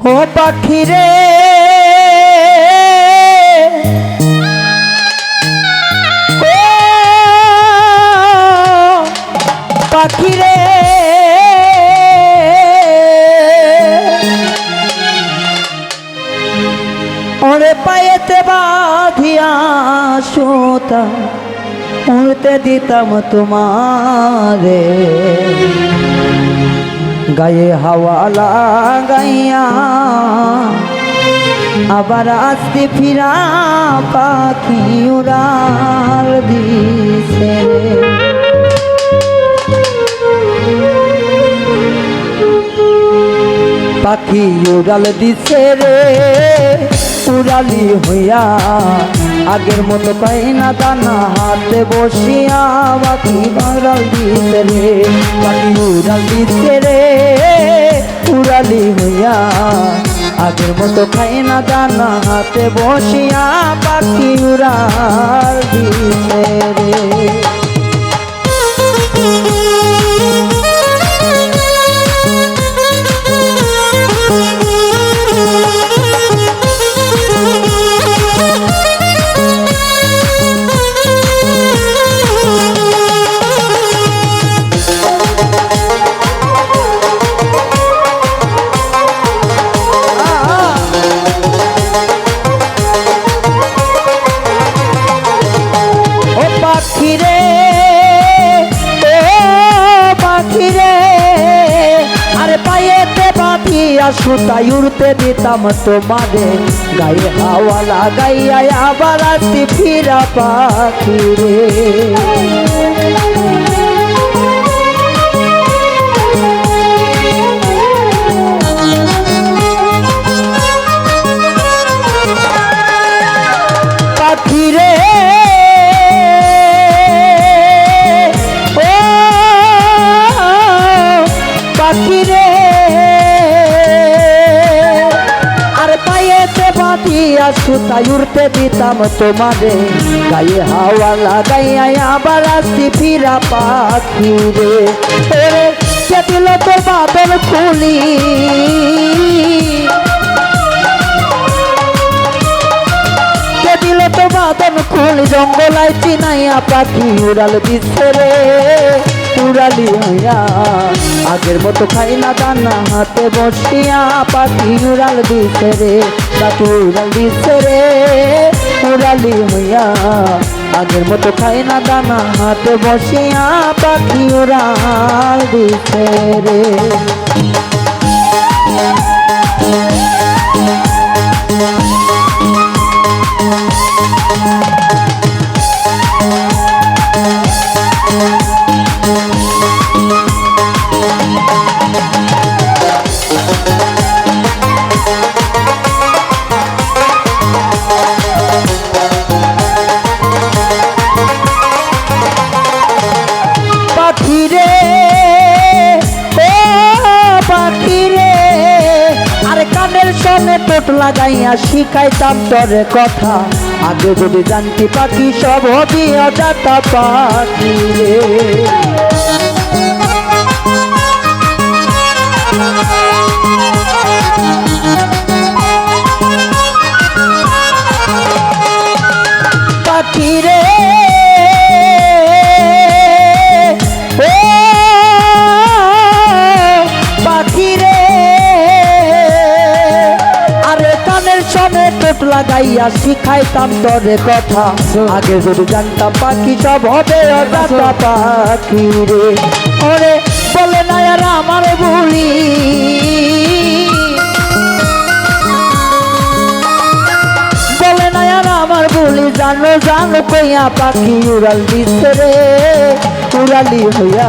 ও পাখি রে পাখি রে ওরে পায়েতে বাঁধিয়া সুতা উড়তে দিতাম তোমারে। গায়ে হাওয়া লাগাইয়া, আবার আসতে ফিরা পাখি উড়াল দিছে। পাখি উড়াল দিছে রে, উড়ালি হইয়া আগের মতো পাই না দানা হাতে বসিয়া বাকি বাংলা দিতে রে, বাকি উড়াল দিতে রে, উড়ালি হইয়া। আগের মতো খাই না দানা হাতে বসিয়া পাখি উড়াল দিছে সুতাই উড়তে দিতাম তোমারে গায়ে হাওয়া লাগাইয়া আবার আসি ফিরা পাখি রে বাঁধিয়া সুতাই উড়তে দিতাম তোমারে গায়ে হাওয়া লাগাইয়া আবার আসি ফিরা পাখি রে। কে দিল তো বাদল খুলি? কে দিল তো বাদন খুল? জঙ্গলায় চিনাইয়া পাখি উড়াল দিচ্ছে রে। উড়ালি হইয়া আগের মতো খাই না দানা হাতে বসিয়া পাখি উড়াল দিচ্ছে রে। পাখি উড়াল দিচ্ছে রে। উড়ালি হইয়া আগের মতো খাই না দানা হাতে বসিয়া পাখি উড়াল দিচ্ছে রে। পাখি টোট লাগাইয়া শিখাইতাম তোরে কথা। আগে যদি জানতে পাখি সব হবি অজাতা পাখি রে। লাগাইয়া শিখাইতাম তোরে কথা। আগে যদি জানতাম পাখি, সব হবে পাখি রে। ওরে বলে না আর আমার ভুলি। বলে না আর আমার বলি জানো জানো কইয়া পাখি উড়াল দিচ্ছে রে। উড়ালি হইয়া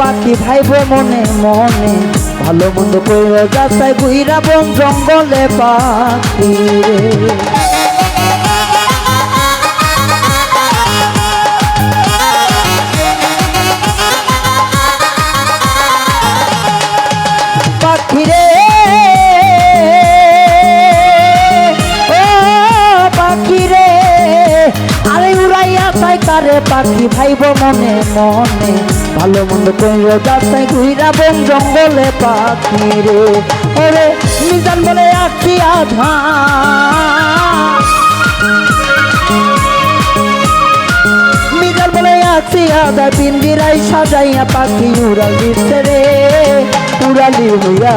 পাখি ভাইবে মনে মনে ভালো মন্দ করে যাচাই বুইরা বন জঙ্গলে পাখি রে। তাই কারে পাখি ভাইব মনে মনে। ভালো মন্দ কইর যাচাই ঘুইরা বন জঙ্গলে পাখি রে। ওরে মিজান বলে আছি আধা মিজান বলে আছি আধা পিন্দিরাই সাজাইয়া পাখি উড়াল দিচ্ছে রে। উড়ালি হইয়া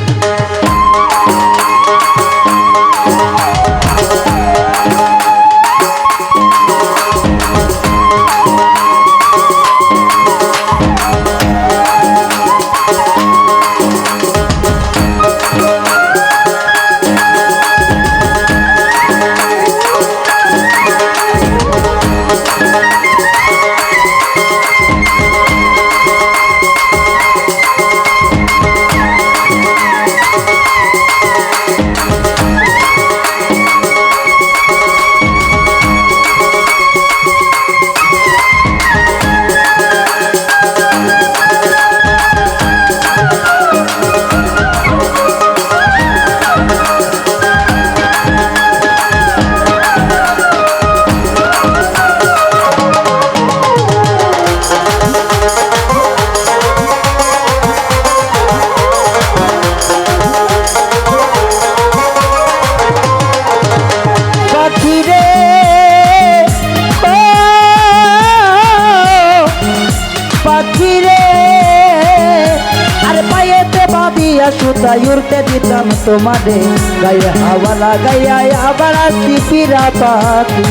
বাঁধিয়া সুতাই উড়তে দিতাম তোমারে গায়ে হাওয়া লাগাইয়া আবার আসি পিরা পাখি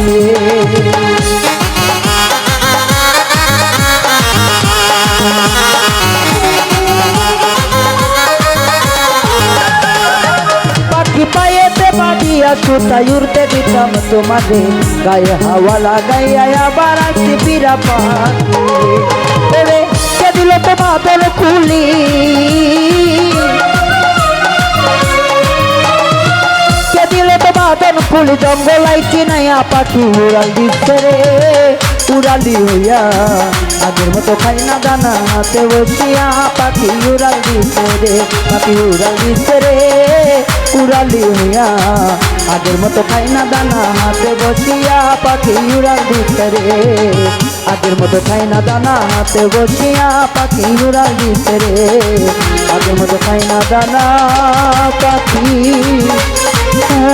পাখি পায়েতে বাঁধিয়া সুতাই উড়তে দিতাম তোমারে গায়ে হাওয়া লাগাইয়া আবার আসি পিরা পাখি ওরে কে দিল বাদল খুলি জঙ্গলাই চিনাইয়া পাখি উড়াল দিচ্ছে রে। উড়ালি হইয়া আগের মতো খাই না দানা হাতে বসিয়া পাখি উড়াল দিচ্ছে রে, পাখি উড়াল দিচ্ছে রে। উড়ালি হইয়া আগের মতো খাই না দানা হাতে বসিয়া পাখি উড়াল দিচ্ছে রে। আগের মতো খাই না দানা হাতে বসিয়া পাখি উড়াল দিচ্ছে রে। আগের মতো খাই না দানা পাখি রে।